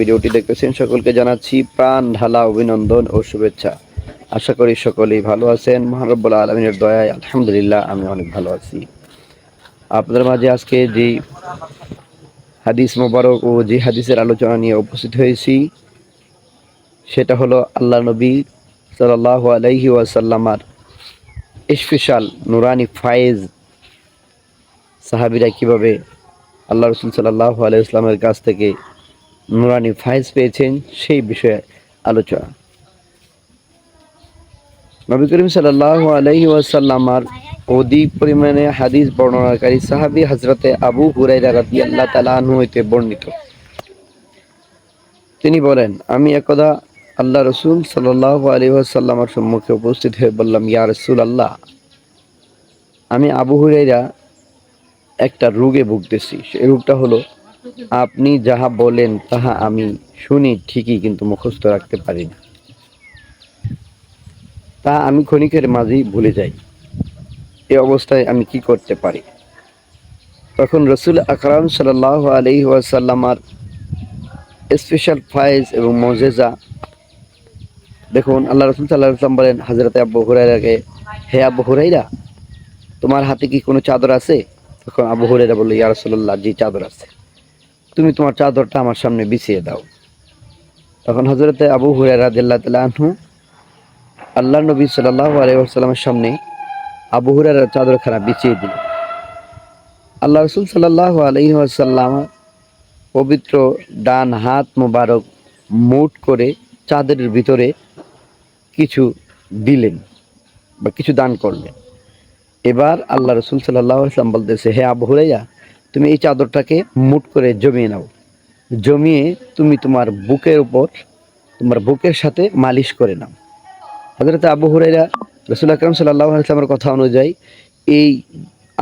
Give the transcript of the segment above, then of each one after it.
ভিডিওটি দেখতেছেন সকলকে জানাচ্ছি প্রাণ ঢালা অভিনন্দন ও শুভেচ্ছা। আশা করি সকলেই ভালো আছেন। মহারব্বুল আলমিনের দয়ায় আলহামদুলিল্লাহ আমি অনেক ভালো আছি। আপনাদের মাঝে আজকে যে হাদিস মোবারক ও যে হাদিসের আলোচনা নিয়ে উপস্থিত হয়েছি, সেটা হলো আল্লাহ নবী সাল্লাহ আলাইহি ওয়াসাল্লামার স্পেশাল নুরানি ফায়েজ সাহাবিরা কীভাবে আল্লাহ রসুল সাল্লাহ আলাইসলামের কাছ থেকে নুরানি ফায়েজ পেয়েছেন সেই বিষয়ে আলোচনা। নবী করিম সাল্লাহ আলহি ওয়াসাল্লামার অধিক পরিমাণে হাদিস বর্ণনাকারী সাহাবি হজরতে আবু হুরাইরা রাদি আল্লাহ তালা হইতে বর্ণিত। তিনি বলেন, আমি একদা আল্লাহ রসুল সাল্লাহ আলী ওয়াসাল্লামার সম্মুখে উপস্থিত হয়ে বললাম, ইয়া রসুল আল্লাহ আমি আবু হুরাইরা একটা রোগে ভুগতেছি। সেই রোগটা হলো আপনি যাহা বলেন, তাহা আমি শুনি, ঠিকই, কিন্তু মুখস্থ রাখতে পারি না। তা আমি ক্ষণিকের মাঝেই ভুলে যাই। এই অবস্থায় আমি কি করতে পারি? তখন রসুল আকরাম সাল্লাহ আলি ওয়াসাল্লামার স্পেশাল ফাইজ এবং মজেজা, দেখুন, আল্লাহ রসুল সাল্লাহ বলেন হাজরত আব্বু হুরাইরাকে হে আব্বু হুরাইরা তোমার হাতে কি কোনো চাদর আছে? তখন আবু হুরাইরা বলল, ইয়া রসুল্লাহ জি, চাদর আছে। তুমি তোমার চাদরটা আমার সামনে বিছিয়ে দাও। তখন হজরতে আবু হুরাইরা দিল্লা তালা আনহু আল্লাহ নবী সাল্লাহ সামনে আবু হুরাইরার চাদরখানা বিছিয়ে দিল। আল্লাহ রসুল সাল্লাহ আলহিহাসাল্লাম পবিত্র ডান হাত মোবারক মুট করে চাদরের ভিতরে কিছু দিলেন বা কিছু দান করলেন। এবার আল্লাহ রসুল সাল্লাহ আসলাম বলতেছে, হে আবু হুরাইয়া তুমি এই চাদরটাকে মুট করে জমিয়ে নাও। জমিয়ে তুমি তোমার বুকের উপর, তোমার বুকের সাথে মালিশ করে নাও। হজরত আবু হুরাইরা রসুল আকরম সাল্লাহ আসলামের কথা অনুযায়ী এই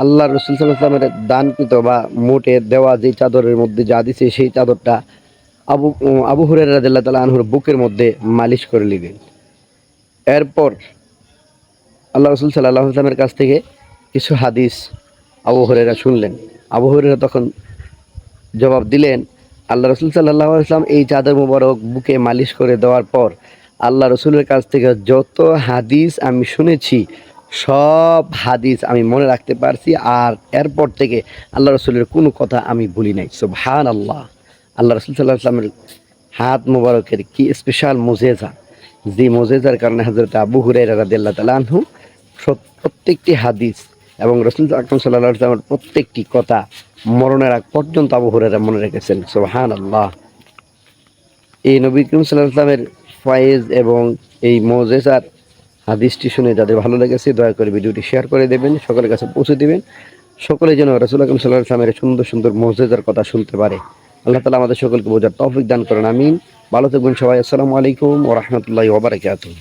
আল্লাহ রসুল সাল্লাহামের দানকৃত বা মোটে দেওয়া যে চাদরের মধ্যে যা দিছে সেই চাদরটা আবু আবু হুরের রাজাল্লাহ তালা আনহুর বুকের মধ্যে মালিশ করে নিলেন। এরপর আল্লাহ রসুল সাল্লাহ আসলামের কাছ থেকে কিছু হাদিস আবু হরেরা শুনলেন। আবু হরেরা তখন জবাব দিলেন, আল্লাহ রসুল সাল্লাহ আসলাম এই চাদর মুবারক বুকে মালিশ করে দেওয়ার পর আল্লাহ রসুলের কাছ থেকে যত হাদিস আমি শুনেছি, সব হাদিস আমি মনে রাখতে পারছি আর এরপর থেকে আল্লাহ রসুলের কোনো কথা আমি ভুলি নাই। সো ভান আল্লাহ আল্লাহ রসুল সাল্লাহ আসলামের হাত মুবারকের কি স্পেশাল মোজেজা? যে মোজেজার কারণে হাজরত আবু হুরাই রাদিল্লা তালাহু প্রত্যেকটি হাদিস এবং রসুল আকরম সাল্লাহ আসলামের প্রত্যেকটি কথা মরণের আগ পর্যন্ত আবু হুরাইরা মনে রেখেছেন। সোহান আল্লাহ এই নবী করিম সাল্লাহ আসলামের ফয়েজ এবং এই মোজেজার হাদিসটি শুনে যাদের ভালো লেগেছে, দয়া করে ভিডিওটি শেয়ার করে দেবেন, সকলের কাছে পৌঁছে দেবেন। সকলে যেন রসুল আকরম সাল্লাহ আসলামের সুন্দর সুন্দর মোজেজার কথা শুনতে পারে। আল্লাহ তালা আমাদের সকলকে বোঝার তৌফিক দান করেন, আমিন। ভালো থাকবেন সবাই। আসসালামু আলাইকুম ও রহমতুল্লাহ ওবরাকাতুহ